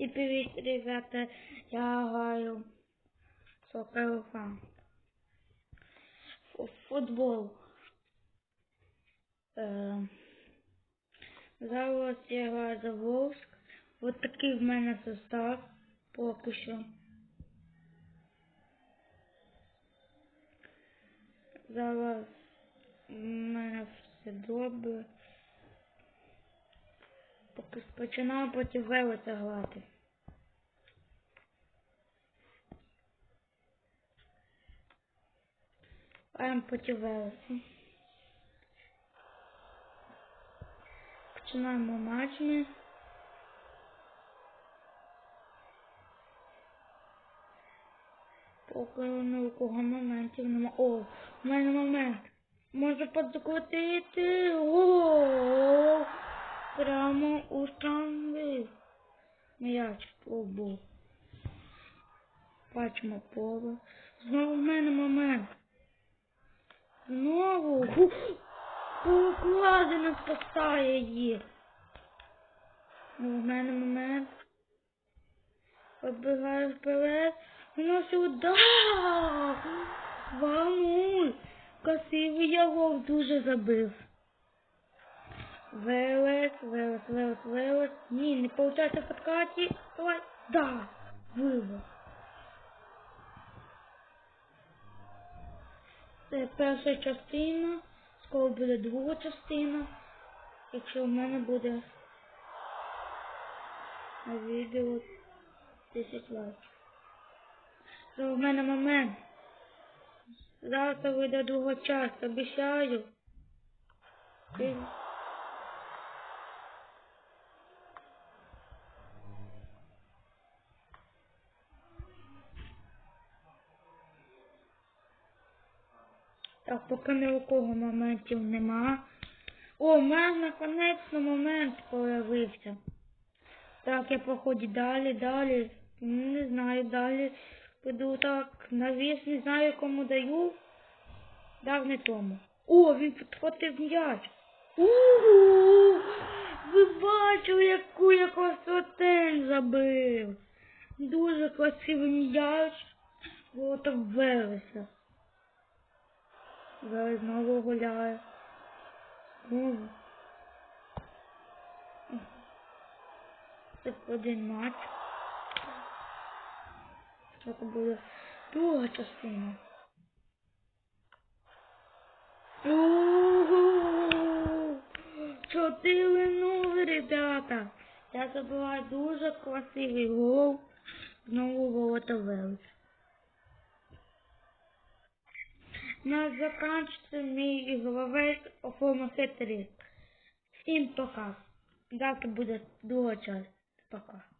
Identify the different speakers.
Speaker 1: І привіт, ребята, я граю сокер Футбол. Е, зараз я граю за Волск. От такий в мене состав поки що. Зараз в мене все добре. Починаю проти Велеса грати. Граємо проти Велеса. Починаємо матч ми. Поки ні у кого моментів нема. О, у мене момент. Можу подкрутити. О, прямо у штанги. М'яч був. Бачимо поле. Знову в мене момент. Знову. Покладено спасає їх. Ну, в мене момент. Вибігаю вперед. Виносить удар. 2-0. Красивий я гол дуже забив. Велес, Велес, Велес, Велес. Ні, не получається подкаті. Давай. Да. Вивез. Це перша частина. Скоро буде друга частина. Якщо в мене буде на відео 10 лайків. Це в мене момент. Завтра вийде друга частина, обіцяю. Ти- Так, поки ні у кого моментів нема. О, в мене наконець момент появився. Так, я походу далі, далі. Не знаю, далі піду так. Навіс не знаю кому даю. Дав не тому. О, він підхватив м'яч. Угу! Ви бачили, яку я красотень забив. Дуже красивий м'яч. Вот Велеса. Зараз знову. Знову. Це один матч. Так буде друга частина. Чотири нули, ребята. Я забиваю дуже красивий гол. Знову ворота Велес. На заканчивается мій ігровий оформа. Всім пока. Завтра буде друга часть. Пока.